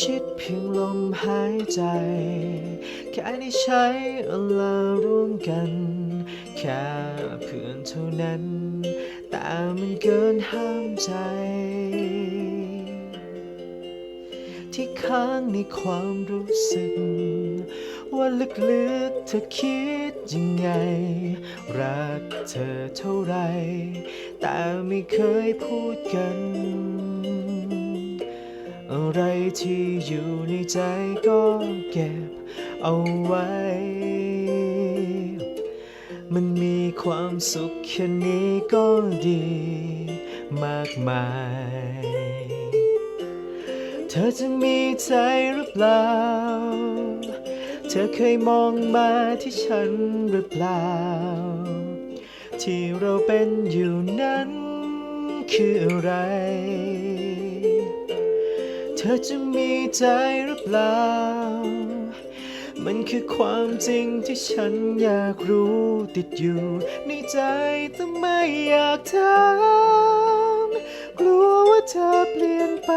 ชิดเพียงลมหายใจ แค่ได้ใช้เวลาร่วมกัน แค่เพื่อนเท่านั้น แต่มันเกินห้ามใจ ที่ค้างในความรู้สึก ว่าลึกๆเธอคิดยังไง รักเธอเท่าไร แต่ไม่เคยพูดกัน อะไรที่อยู่ในใจก็เก็บเอาไว้ มันมีความสุขแค่นี้ก็ดีมากมาย เธอจะมีใจหรือเปล่า เธอเคยมองมาที่ฉันหรือเปล่า ที่เราเป็นอยู่นั้นคืออะไร ธอจะมีใจหรือเปล่า มันคือความจริงที่ฉันอยากรู้ติดอยู่ในใจแต่ไม่อยากถามกลัวว่าเธอเปลี่ยนไป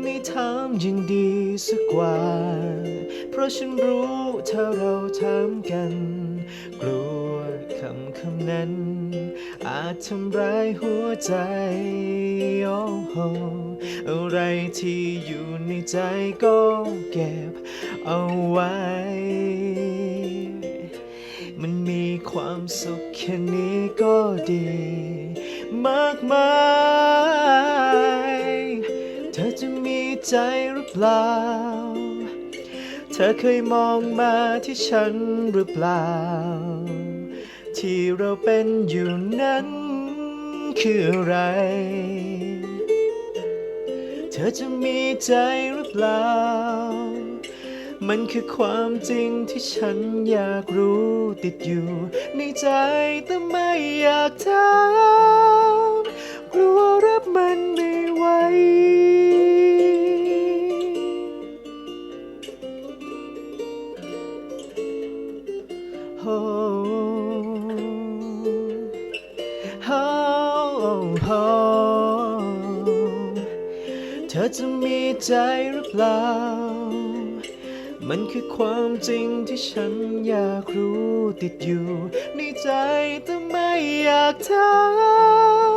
ไม่ถามยังดีสักกว่า เพราะฉันรู้ถ้าเราถามกัน กลัว คำคำนั้น อาจทำร้ายหัวใจโอ้โหอะไรที่อยู่ในใจก็เก็บเอาไว้ มันมีความสุขแค่นี้ก็ดี มากมาย เธอจะมีใจหรือเปล่า เธอเคยมองมาที่ฉันหรือเปล่า ที่เราเป็นอยู่นั้น คืออะไร เธอจะมีใจหรือเปล่า มันคือความจริงที่ฉันอยากรู้ติดอยู่ ในใจแต่ไม่อยากถามกลัวรับมันไม่ไหวโอ้ ธอจะมีใจหรือเปล่า มันคือความจริงที่ฉันอยากรู้ติดอยู่ ในใจแต่ไม่อยากถาม